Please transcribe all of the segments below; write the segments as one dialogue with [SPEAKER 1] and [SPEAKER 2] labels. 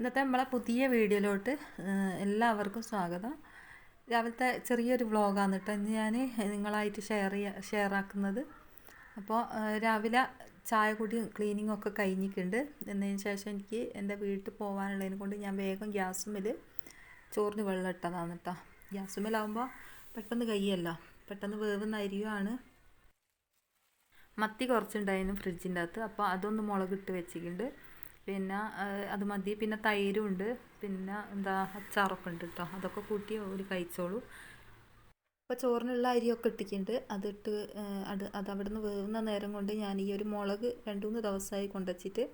[SPEAKER 1] ഇന്നത്തെ നമ്മളെ പുതിയ വീഡിയോയിലോട്ട് എല്ലാവർക്കും സ്വാഗതം. രാവിലത്തെ ചെറിയൊരു വ്ളോഗാണ് കേട്ടോ. ഇന്ന് ഞാൻ നിങ്ങളായിട്ട് ഷെയർ ചെയ്യുക ഷെയർ ആക്കുന്നത്. അപ്പോൾ രാവിലെ ചായ കുടി ക്ലീനിങ് ഒക്കെ കഴിഞ്ഞിട്ടുണ്ട്. എന്നതിന് ശേഷം എനിക്ക് എന്റെ വീട്ടിൽ പോകാനുള്ളതിനെ കൊണ്ട് ഞാൻ വേഗം ഗ്യാസുമ്മൽ ചോറിന് വെള്ളം ഇട്ടതാണ് കേട്ടോ. ഗ്യാസുമ്മലാവുമ്പോൾ പെട്ടെന്ന് കയ്യല്ല പെട്ടെന്ന് വേവുന്ന അരിയുമാണ് മത്തി കുറച്ചുണ്ടായിരുന്നു ഫ്രിഡ്ജിന്റെ അകത്ത്. അപ്പോൾ അതൊന്ന് മുളകിട്ട് വെച്ചിട്ടുണ്ട്. പിന്നെ അത് മതി. പിന്നെ തൈരും ഉണ്ട് പിന്നെ എന്താ അച്ചാറൊക്കെ ഉണ്ട് കേട്ടോ അതൊക്കെ കൂട്ടി ഒരു കഴിച്ചോളൂ. അപ്പോൾ ചോറിനുള്ള അരിയൊക്കെ ഇട്ടിട്ടുണ്ട്. അതിട്ട് അത് അത് അവിടെ നിന്ന് വേവുന്ന നേരം കൊണ്ട് ഞാൻ ഈ ഒരു മുളക് രണ്ട് മൂന്ന് ദിവസമായി കൊണ്ടുവച്ചിട്ട്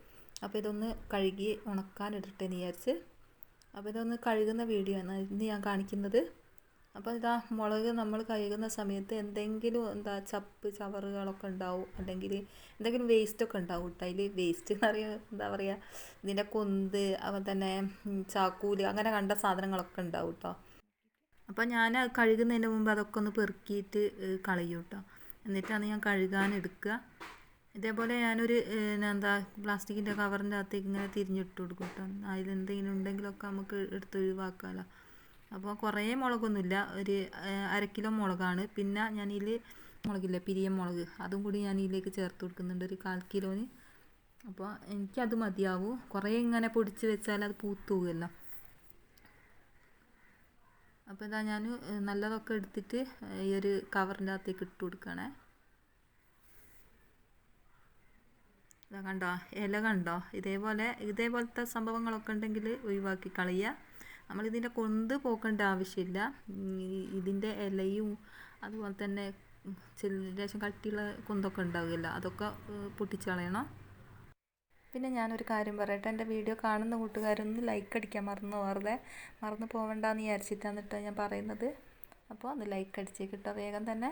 [SPEAKER 1] അപ്പോൾ ഇതൊന്ന് കഴുകി ഉണക്കാനിടട്ടെ എന്ന് വിചാരിച്ച്. അപ്പോൾ ഇതൊന്ന് കഴുകുന്ന വീഡിയോ ആണ് ഇന്ന് ഞാൻ കാണിക്കുന്നത്. അപ്പോൾ ഇതാ മുളക് നമ്മൾ കഴുകുന്ന സമയത്ത് എന്തെങ്കിലും എന്താ ചപ്പ് ചവറുകളൊക്കെ ഉണ്ടാവും. അല്ലെങ്കിൽ എന്തെങ്കിലും വേസ്റ്റൊക്കെ ഉണ്ടാവും കേട്ടോ അതിൽ വേസ്റ്റ് എന്ന് പറയുക എന്താ പറയുക ഇതിന്റെ കൊന്ത് അതുപോലെ തന്നെ ചാക്കൂൽ അങ്ങനെ കണ്ട സാധനങ്ങളൊക്കെ ഉണ്ടാവും കേട്ടോ അപ്പോൾ ഞാൻ കഴുകുന്നതിന് മുമ്പ് അതൊക്കെ ഒന്ന് പെറുക്കിയിട്ട് കളയും കേട്ടോ എന്നിട്ടാണ് ഞാൻ കഴുകാൻ എടുക്കുക. ഇതേപോലെ ഞാനൊരു എന്താ പ്ലാസ്റ്റിക്കിന്റെ കവറിന്റെ അകത്തേക്ക് ഇങ്ങനെ തിരിഞ്ഞിട്ട് കൊടുക്കും കേട്ടോ അതിൽ എന്തെങ്കിലും ഉണ്ടെങ്കിലൊക്കെ നമുക്ക് എടുത്ത് ഒഴിവാക്കാമല്ലോ അപ്പോൾ കുറേ മുളകൊന്നുമില്ല. ഒരു അര കിലോ മുളകാണ്. പിന്നെ ഞാനിതിൽ മുളകില്ല പിരിയൻ മുളക്. അതും കൂടി ഞാൻ ഇതിലേക്ക് ചേർത്ത് കൊടുക്കുന്നുണ്ട്. ഒരു കാൽ കിലോന്. അപ്പോൾ എനിക്കത് മതിയാവും. കുറേ ഇങ്ങനെ പൊടിച്ച് വെച്ചാൽ അത് പൂത്തു അപ്പോൾ ഇതാ ഞാൻ നല്ലതൊക്കെ എടുത്തിട്ട് ഈ ഒരു കവറിന്റെ അകത്തേക്ക് ഇട്ട് കൊടുക്കണേ. ഇതാ കണ്ടോ? ഇല കണ്ടോ? ഇതേപോലെ ഇതേപോലത്തെ സംഭവങ്ങളൊക്കെ ഉണ്ടെങ്കിൽ ഒഴിവാക്കി കളയുക. നമ്മളിതിന്റെ കൊന്ത് പോക്കേണ്ട ആവശ്യമില്ല. ഇതിന്റെ ഇലയും അതുപോലെ തന്നെ ലേശം കട്ടിയുള്ള കൊന്തൊക്കെ ഉണ്ടാവില്ല അതൊക്കെ പൊട്ടിച്ച് കളയണം. പിന്നെ ഞാനൊരു കാര്യം പറയട്ടെ. എന്റെ വീഡിയോ കാണുന്ന കൂട്ടുകാരൊന്ന് ലൈക്ക് അടിക്കാൻ മറന്നു വെറുതെ മറന്നു പോകണ്ടെന്ന് വിചാരിച്ചിട്ടാണ് കേട്ടോ ഞാൻ പറയുന്നത്. അപ്പോൾ ഒന്ന് ലൈക്ക് അടിച്ചേക്കിട്ടോ വേഗം തന്നെ.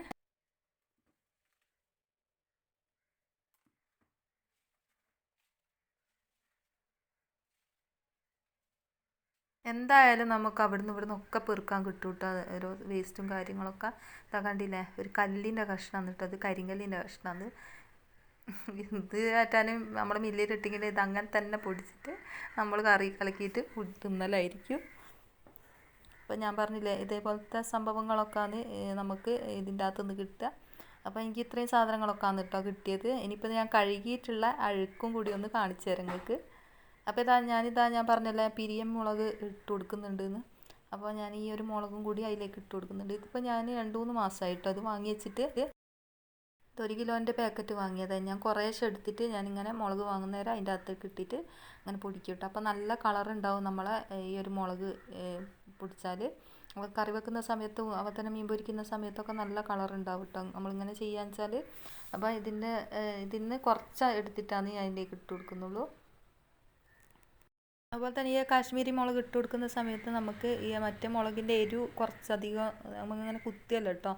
[SPEAKER 1] എന്തായാലും നമുക്ക് അവിടുന്ന് ഇവിടുന്ന് ഒക്കെ പെറുക്കാൻ കിട്ടും കേട്ടോ ഓരോ വേസ്റ്റും കാര്യങ്ങളൊക്കെ. ഇതാ കണ്ടില്ലേ? ഒരു കല്ലിന്റെ കഷ്ണമാണ് കേട്ടോ. അത് കരിങ്കല്ലിന്റെ കഷ്ണമാണ് ഇത് ആറ്റാനും നമ്മൾ മില്ലിലിട്ടെങ്കിൽ ഇത് അങ്ങനെ തന്നെ പൊടിച്ചിട്ട് നമ്മൾ കറി കലക്കിയിട്ട് തിന്നലായിരിക്കും. അപ്പോൾ ഞാൻ പറഞ്ഞില്ലേ ഇതേപോലത്തെ സംഭവങ്ങളൊക്കെയാണ് നമുക്ക് ഇതിന്റെ അകത്തുനിന്ന് കിട്ടുക. അപ്പോൾ എനിക്ക് ഇത്രയും സാധനങ്ങളൊക്കെയാണ് കേട്ടോ കിട്ടിയത്. ഇനിയിപ്പോൾ ഞാൻ കഴുകിയിട്ടുള്ള അഴുക്കും കൂടി ഒന്ന് കാണിച്ചു തരാം നിങ്ങൾക്ക്. അപ്പോൾ ഇതാ ഞാനിതാ ഞാൻ പറഞ്ഞല്ലേ പിരിയം മുളക് ഇട്ട് കൊടുക്കുന്നുണ്ടെന്ന്. അപ്പോൾ ഞാൻ ഈ ഒരു മുളകും കൂടി അതിലേക്ക് ഇട്ട് കൊടുക്കുന്നുണ്ട്. ഇതിപ്പോൾ ഞാൻ രണ്ട് മൂന്ന് മാസമായിട്ട് അത് വാങ്ങി വെച്ചിട്ട് ഇത് ഒരു കിലോന്റെ പാക്കറ്റ് വാങ്ങിയതാണ് ഞാൻ കുറേശ്ശെ എടുത്തിട്ട് ഞാനിങ്ങനെ മുളക് വാങ്ങുന്നേരം അതിന്റെ അകത്തേക്ക് ഇട്ടിട്ട് അങ്ങനെ പൊടിക്കും കേട്ടോ അപ്പോൾ നല്ല കളർ ഉണ്ടാവും നമ്മളെ ഈ ഒരു മുളക് പൊടിച്ചാൽ കറി വെക്കുന്ന സമയത്തും അവ തന്നെ മീൻ പൊരിക്കുന്ന സമയത്തൊക്കെ നല്ല കളർ ഉണ്ടാവും കേട്ടോ നമ്മളിങ്ങനെ ചെയ്യാന്ന് വെച്ചാൽ അപ്പോൾ ഇതിന്റെ ഇതിന് കുറച്ച് എടുത്തിട്ടാണ് ഞാൻ അതിലേക്ക് ഇട്ട് കൊടുക്കുന്നുള്ളൂ. അതുപോലെ തന്നെ ഈ കാശ്മീരി മുളക് ഇട്ട് കൊടുക്കുന്ന സമയത്ത് നമുക്ക് ഈ മറ്റേ മുളകിന്റെ എരിവ് കുറച്ചധികം നമുക്കിങ്ങനെ കുത്തിയല്ല കേട്ടോ.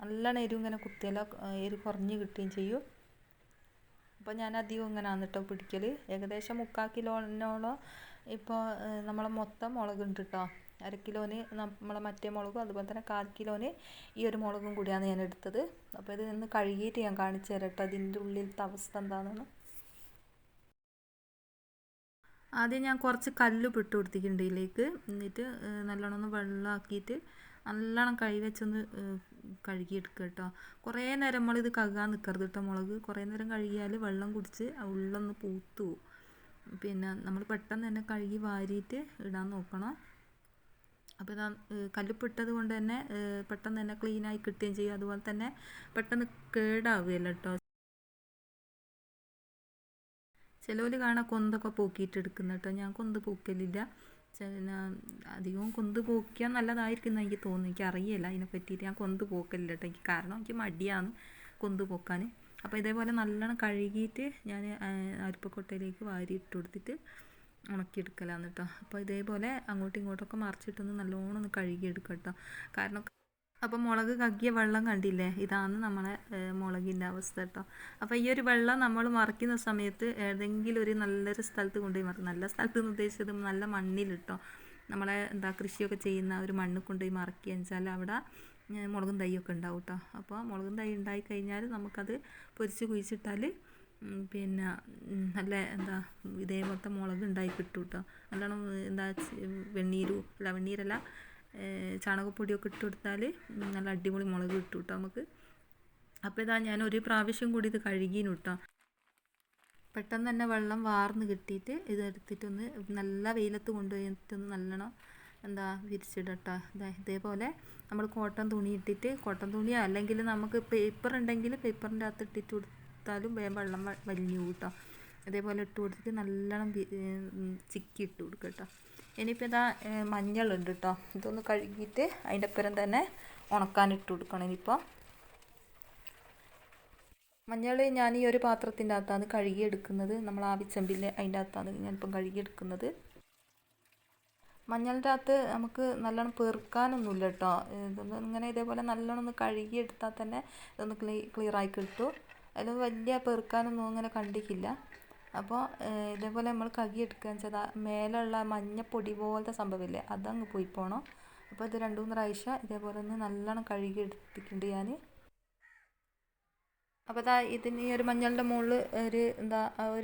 [SPEAKER 1] നല്ലോണം എരിവ് ഇങ്ങനെ കുത്തിയല്ല എരിവ് കുറഞ്ഞ് കിട്ടുകയും ചെയ്യും. അപ്പോൾ ഞാൻ അധികം ഇങ്ങനെയാണ് കേട്ടോ പിടിക്കൽ ഏകദേശം മുക്കാൽ കിലോനോളം ഇപ്പോൾ നമ്മളെ മൊത്തം മുളകുണ്ട് കേട്ടോ. അര കിലോന് നമ്മളെ മറ്റേ മുളകും അതുപോലെ തന്നെ കാൽ കിലോന് ഈ ഒരു മുളകും കൂടിയാണ് ഞാൻ എടുത്തത്. അപ്പോൾ ഇത് നിന്ന് കഴുകിയിട്ട് ഞാൻ കാണിച്ചു തരാം കേട്ടോ. അതിന്റെ ഉള്ളിലത്തെ അവസ്ഥ എന്താണെന്ന്. ആദ്യം ഞാൻ കുറച്ച് കല്ല് ഇട്ട് കൊടുത്തിട്ടുണ്ട് ഇതിലേക്ക്. എന്നിട്ട് നല്ലോണം ഒന്ന് വെള്ളമാക്കിയിട്ട് നല്ലോണം കഴുകി വെച്ചൊന്ന് കഴുകിയെടുക്കുക കേട്ടോ. കുറേ നേരം നമ്മളിത് കഴുകാൻ നിൽക്കരുത് കേട്ടോ മുളക്. കുറേ നേരം കഴുകിയാൽ വെള്ളം കുടിച്ച് ഉള്ളൊന്ന് പൂത്തു പിന്നെ നമ്മൾ പെട്ടെന്ന് തന്നെ കഴുകി വാരിയിട്ട് ഇടാൻ നോക്കണം. അപ്പോൾ ഇതാ കല്ലുപ്പിട്ടത് കൊണ്ട് തന്നെ പെട്ടെന്ന് തന്നെ ക്ലീനായി കിട്ടുകയും ചെയ്യും. അതുപോലെ തന്നെ പെട്ടെന്ന് കേടാവുകയല്ല കേട്ടോ. ചിലവർ കാണാൻ കൊന്തൊക്കെ പൂക്കിയിട്ടെടുക്കുന്ന കേട്ടോ. ഞാൻ കൊന്ത് പോക്കലില്ല. അധികവും കൊന്ത് പോക്കിയാൽ നല്ലതായിരിക്കും എന്ന് എനിക്ക് തോന്നുന്നു. എനിക്ക് അറിയില്ല അതിനെ പറ്റിയിട്ട്. ഞാൻ കൊന്ത് പോക്കലില്ല കേട്ടോ. എനിക്ക് കാരണം എനിക്ക് മടിയാണ് കൊന്ത് പോക്കാൻ അപ്പോൾ ഇതേപോലെ നല്ലോണം കഴുകിയിട്ട് ഞാൻ അരിപ്പക്കൊട്ടയിലേക്ക് വാരി ഇട്ട് കൊടുത്തിട്ട് ഉണക്കിയെടുക്കലാണ് കേട്ടോ. അപ്പോൾ ഇതേപോലെ അങ്ങോട്ടും ഇങ്ങോട്ടൊക്കെ മറിച്ചിട്ടൊന്ന് നല്ലോണം ഒന്ന് കഴുകിയെടുക്കാം കേട്ടോ. കാരണം അപ്പോൾ മുളക് കക്കിയ വെള്ളം കണ്ടില്ലേ? ഇതാണ് നമ്മളെ മുളകിന്റെ അവസ്ഥ കേട്ടോ. അപ്പോൾ ഈ ഒരു വെള്ളം നമ്മൾ മറിക്കുന്ന സമയത്ത് ഏതെങ്കിലും ഒരു നല്ലൊരു സ്ഥലത്ത് കൊണ്ടുപോയി മറക്കും. നല്ല സ്ഥലത്ത് എന്ന് ഉദ്ദേശിച്ചത് നല്ല മണ്ണിലിട്ടോ നമ്മളെ എന്താ കൃഷിയൊക്കെ ചെയ്യുന്ന ഒരു മണ്ണ് കൊണ്ടുപോയി മറക്കുക വെച്ചാൽ അവിടെ മുളകും തൈയൊക്കെ ഉണ്ടാവും കേട്ടോ. അപ്പോൾ മുളകും തൈ ഉണ്ടായി കഴിഞ്ഞാൽ നമുക്കത് പൊരിച്ച് കുഴിച്ചിട്ടാൽ പിന്നെ നല്ല എന്താ ഇതേപോലത്തെ മുളക് ഉണ്ടായി കിട്ടും കേട്ടോ. നല്ലോണം എന്താ വെണ്ണീരും അല്ല വെണ്ണീരല്ല ചാണകപ്പൊടിയൊക്കെ ഇട്ട് കൊടുത്താൽ നല്ല അടിപൊളി മുളക് കിട്ടും കേട്ടോ നമുക്ക്. അപ്പോൾ ഇതാ ഞാൻ ഒരു പ്രാവശ്യം കൂടി ഇത് കഴുകിനു കേട്ടോ. പെട്ടെന്ന് തന്നെ വെള്ളം വാർന്ന് കിട്ടിയിട്ട് ഇത് എടുത്തിട്ടൊന്ന് നല്ല വെയിലത്ത് കൊണ്ടുപോയിട്ടൊന്ന് നല്ലോണം എന്താ വിരിച്ചിടട്ടോ. ഇതാ ഇതേപോലെ നമ്മൾ കോട്ടൺ തുണി ഇട്ടിട്ട് കോട്ടൺ തുണിയോ അല്ലെങ്കിൽ നമുക്ക് പേപ്പർ ഉണ്ടെങ്കിൽ പേപ്പറിന്റെ അകത്ത് ഇട്ടിട്ട് കൊടുത്താലും വേഗം വെള്ളം വലിഞ്ഞു കൂട്ടാം. അതേപോലെ ഇട്ട് കൊടുത്തിട്ട് നല്ലോണം ചിക്കി ഇട്ട് കൊടുക്കുക കേട്ടോ. ഇനിയിപ്പോൾ ഇതാ മഞ്ഞളുണ്ട് കേട്ടോ ഇതൊന്ന് കഴുകിയിട്ട് അതിന്റെ അപ്പുറം തന്നെ ഉണക്കാനിട്ട് കൊടുക്കണം ഇനിയിപ്പോൾ മഞ്ഞൾ ഞാൻ ഈ ഒരു പാത്രത്തിന്റെ അകത്താണ് കഴുകിയെടുക്കുന്നത്. നമ്മൾ ആവിച്ചെമ്പിൽ അതിന്റെ അകത്താണ് ഞാനിപ്പം കഴുകിയെടുക്കുന്നത്. മഞ്ഞളിന്റെ അകത്ത് നമുക്ക് നല്ലോണം പെറുക്കാനൊന്നുമില്ല കേട്ടോ ഇതൊന്ന് ഇങ്ങനെ ഇതേപോലെ നല്ലോണം ഒന്ന് കഴുകിയെടുത്താൽ തന്നെ ഇതൊന്ന് ക്ലീ ക്ലിയറായി കിട്ടും. അതിൽ വലിയ പെറുക്കാനൊന്നും അങ്ങനെ കണ്ടിട്ടില്ല. അപ്പോൾ ഇതേപോലെ നമ്മൾ കഴുകിയെടുക്കുകയെന്ന് വെച്ചാൽ മേലുള്ള മഞ്ഞപ്പൊടി പോലത്തെ സംഭവമില്ലേ അതങ്ങ് പോയി പോകണം അപ്പോൾ ഇത് രണ്ട് മൂന്ന് പ്രാവശ്യം ഇതേപോലെ ഒന്ന് നല്ലോണം കഴുകി എടുത്തിട്ടുണ്ട് ഞാൻ അപ്പോൾ ഇതാ ഇതിന് ഈ ഒരു മഞ്ഞളിന്റെ മുകളിൽ ഒരു എന്താ ഒരു